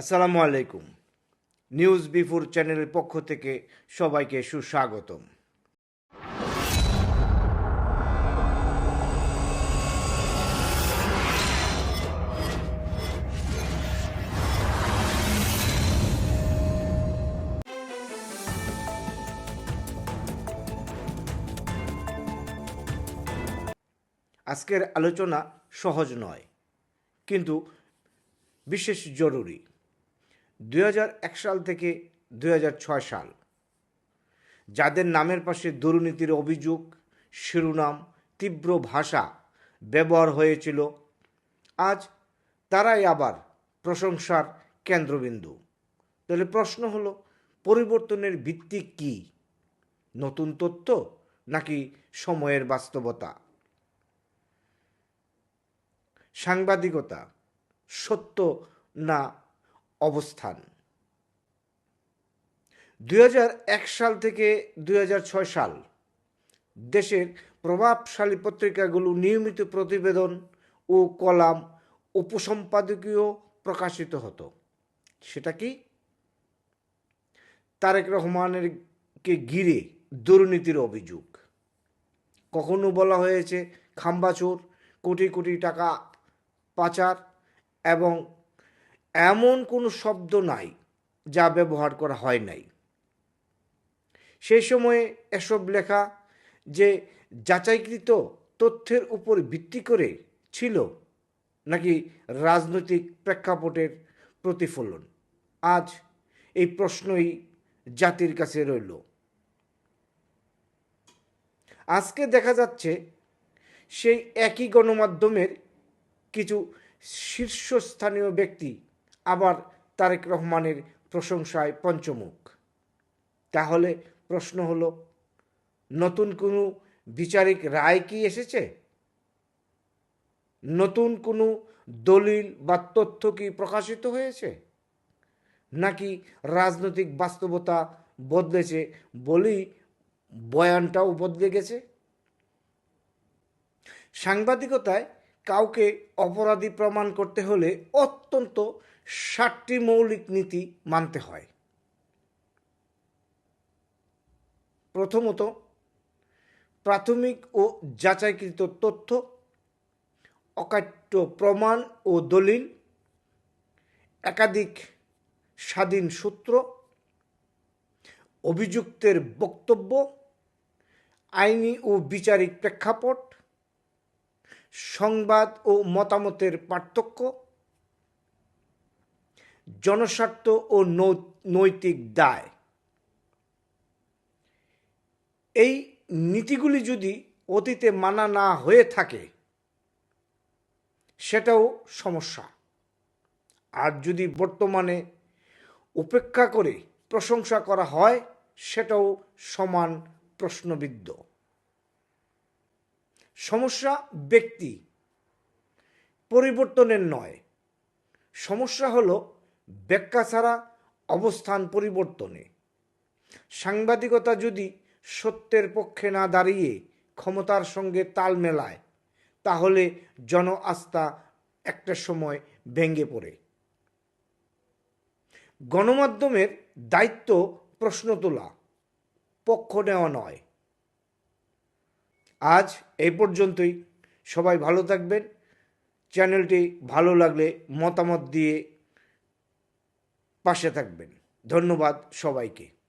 আসসালামু আলাইকুম। News before চ্যানেলের পক্ষ থেকে সবাইকে সুস্বাগতম। আজকের আলোচনা সহজ নয়, কিন্তু বিশেষ জরুরি। দুই হাজার এক সাল থেকে দুই হাজার ছয় সাল। যাদের নামের পাশে দুর্নীতির অভিযোগ, শিরোনাম, তীব্র ভাষা ব্যবহার হয়েছিল, আজ তারাই আবার প্রশংসার কেন্দ্রবিন্দু। তাহলে প্রশ্ন হলো, পরিবর্তনের ভিত্তি কি? নতুন তথ্য নাকি সময়ের বাস্তবতা? সাংবাদিকতা সত্য না অবস্থান। দুই হাজার এক সাল থেকে দুই হাজার ছয় সাল দেশের প্রভাবশালী পত্রিকাগুলো নিয়মিত প্রতিবেদন ও কলাম উপসম্পাদকীয় প্রকাশিত হতো। সেটা কি? তারেক রহমানের ঘিরে দুর্নীতির অভিযোগ। কখনো বলা হয়েছে, খাম্বাচোর, কোটি কোটি টাকা পাচার এবং এমন কোনো শব্দ নাই যা ব্যবহার করা হয় নাই। সেই সময়ে এসব লেখা যে যাচাইকৃত তথ্যের উপর ভিত্তি করে ছিল নাকি রাজনৈতিক প্রেক্ষাপটের প্রতিফলন, আজ এই প্রশ্নই জাতির কাছে রইল। আজকে দেখা যাচ্ছে সেই একই গণমাধ্যমের কিছু শীর্ষস্থানীয় ব্যক্তি আবার তারেক রহমানের প্রশংসায় পঞ্চমুখ। তাহলে প্রশ্ন হলো, নতুন কোনো বিচারিক রায় কি এসেছে? নতুন কোনো দলিল বা তথ্য কি প্রকাশিত হয়েছে? নাকি রাজনৈতিক বাস্তবতা বদলেছে বলেই বয়ানটাও বদলে গেছে? সাংবাদিকতায় কাউকে অপরাধী প্রমাণ করতে হলে অত্যন্ত ষাটটি মৌলিক নীতি মানতে হয়। প্রথমত, প্রাথমিক ও যাচাইকৃত তথ্য, অকাট্য প্রমাণ ও দলিল, একাধিক স্বাধীন সূত্র, অভিযুক্তের বক্তব্য, আইনি ও বিচারিক প্রেক্ষাপট সংবাদ ও মতামতের পার্থক্য, জনস্বার্থ ও নৈতিক দায়। এই নীতিগুলি যদি অতীতে মানা না হয়ে থাকে, সেটাও সমস্যা। আর যদি বর্তমানে উপেক্ষা করে প্রশংসা করা হয়, সেটাও সমান প্রশ্নবিদ্ধ। সমস্যা ব্যক্তি, পরিবর্তনের নয়। সমস্যা হলো ব্যাখ্যা ছাড়া অবস্থান পরিবর্তনে। সাংবাদিকতা যদি সত্যের পক্ষে না দাঁড়িয়ে ক্ষমতার সঙ্গে তাল মেলায়, তাহলে জন আস্থা একটা সময় ভেঙে পড়ে। গণমাধ্যমের দায়িত্ব প্রশ্ন তোলা, পক্ষ নেওয়া নয়। আজ এই পর্যন্তই। সবাই ভালো থাকবেন। চ্যানেলটি ভালো লাগলে মতামত দিয়ে পাশে থাকবেন। ধন্যবাদ সবাইকে।